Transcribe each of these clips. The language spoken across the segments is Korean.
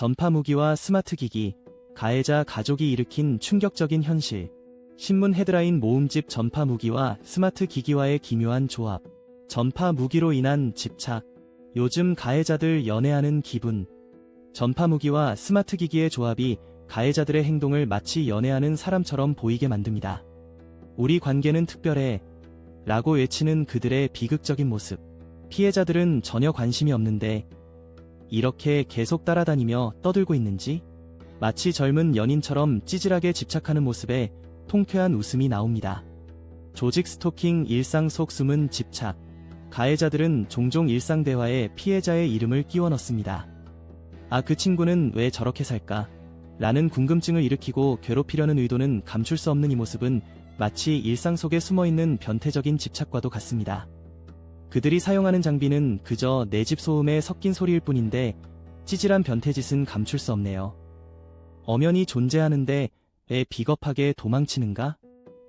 전파 무기와 스마트 기기, 가해자 가족이 일으킨 충격적인 현실. 신문 헤드라인 모음집 전파 무기와 스마트 기기와의 기묘한 조합. 전파 무기로 인한 집착. 요즘 가해자들 연애하는 기분. 전파 무기와 스마트 기기의 조합이 가해자들의 행동을 마치 연애하는 사람처럼 보이게 만듭니다. 우리 관계는 특별해. 라고 외치는 그들의 비극적인 모습. 피해자들은 전혀 관심이 없는데 이렇게 계속 따라다니며 떠들고 있는지 마치 젊은 연인처럼 찌질하게 집착하는 모습에 통쾌한 웃음이 나옵니다. 조직 스토킹 일상 속 숨은 집착. 가해자들은 종종 일상 대화에 피해자의 이름을 끼워 넣습니다. 아, 그 친구는 왜 저렇게 살까? 라는 궁금증을 일으키고 괴롭히려는 의도는 감출 수 없는 이 모습은 마치 일상 속에 숨어 있는 변태적인 집착과도 같습니다. 그들이 사용하는 장비는 그저 내 집 소음에 섞인 소리일 뿐인데 찌질한 변태짓은 감출 수 없네요. 엄연히 존재하는데 왜 비겁하게 도망치는가?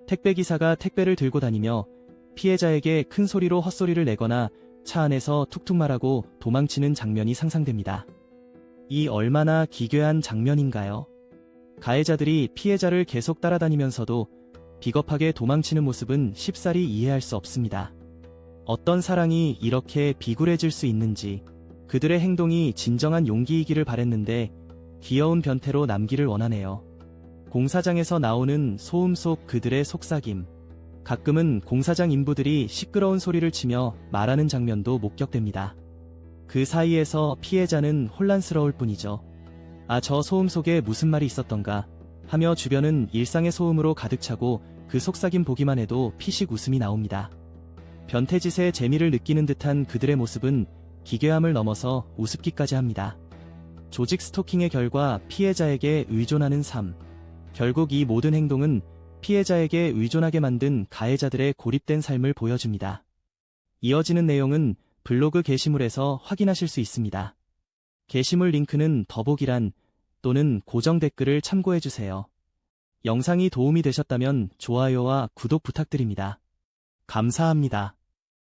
택배기사가 택배를 들고 다니며 피해자에게 큰 소리로 헛소리를 내거나 차 안에서 툭툭 말하고 도망치는 장면이 상상됩니다. 이 얼마나 기괴한 장면인가요? 가해자들이 피해자를 계속 따라다니면서도 비겁하게 도망치는 모습은 쉽사리 이해할 수 없습니다. 어떤 사랑이 이렇게 비굴해질 수 있는지 그들의 행동이 진정한 용기이기를 바랬는데 귀여운 변태로 남기를 원하네요. 공사장에서 나오는 소음 속 그들의 속삭임. 가끔은 공사장 인부들이 시끄러운 소리를 치며 말하는 장면도 목격됩니다. 그 사이에서 피해자는 혼란스러울 뿐이죠. 아, 저 소음 속에 무슨 말이 있었던가 하며 주변은 일상의 소음으로 가득 차고 그 속삭임 보기만 해도 피식 웃음이 나옵니다. 변태짓의 재미를 느끼는 듯한 그들의 모습은 기괴함을 넘어서 우습기까지 합니다. 조직 스토킹의 결과 피해자에게 의존하는 삶. 결국 이 모든 행동은 피해자에게 의존하게 만든 가해자들의 고립된 삶을 보여줍니다. 이어지는 내용은 블로그 게시물에서 확인하실 수 있습니다. 게시물 링크는 더보기란 또는 고정 댓글을 참고해주세요. 영상이 도움이 되셨다면 좋아요와 구독 부탁드립니다. 감사합니다.